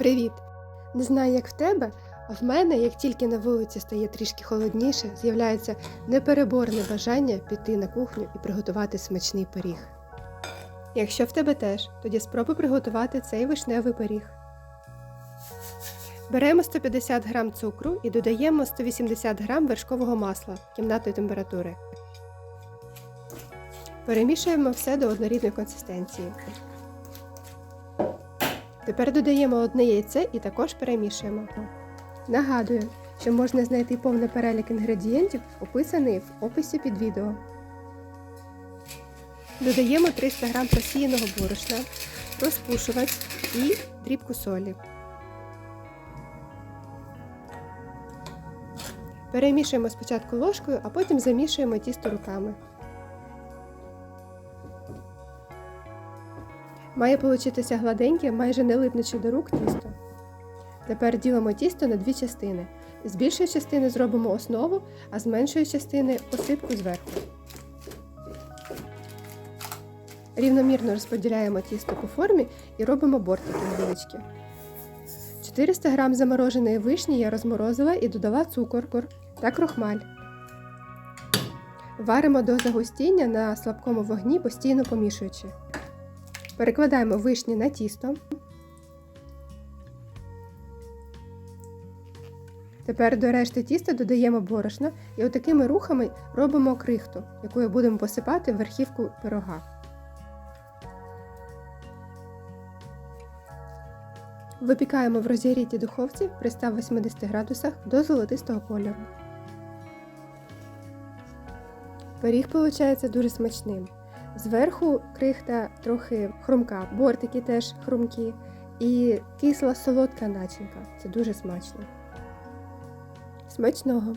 Привіт! Не знаю, як в тебе, а в мене, як тільки на вулиці стає трішки холодніше, з'являється непереборне бажання піти на кухню і приготувати смачний пиріг. Якщо в тебе теж, тоді спробуй приготувати цей вишневий пиріг. Беремо 150 г цукру і додаємо 180 г вершкового масла кімнатної температури. Перемішуємо все до однорідної консистенції. Тепер додаємо одне яйце і також перемішуємо. Нагадую, що можна знайти повний перелік інгредієнтів, описаний в описі під відео. Додаємо 300 г просіяного борошна, розпушувач і дрібку солі. Перемішуємо спочатку ложкою, а потім замішуємо тісто руками. Має получитися гладеньке, майже не липнучи до рук тісто. Тепер ділимо тісто на дві частини. З більшої частини зробимо основу, а з меншої частини посипку зверху. Рівномірно розподіляємо тісто по формі і робимо бортики невеличкі. 400 г замороженої вишні я розморозила і додала цукор та крохмаль. Варимо до загустіння на слабкому вогні, постійно помішуючи. Перекладаємо вишні на тісто. Тепер до решти тіста додаємо борошно і отакими рухами робимо крихту, якою будемо посипати верхівку пирога. Випікаємо в розігрітій духовці при 180 градусах до золотистого кольору. Пиріг виходить дуже смачним. Зверху крихта трохи хрумка, бортики теж хрумкі і кисла солодка начинка. Це дуже смачно. Смачного!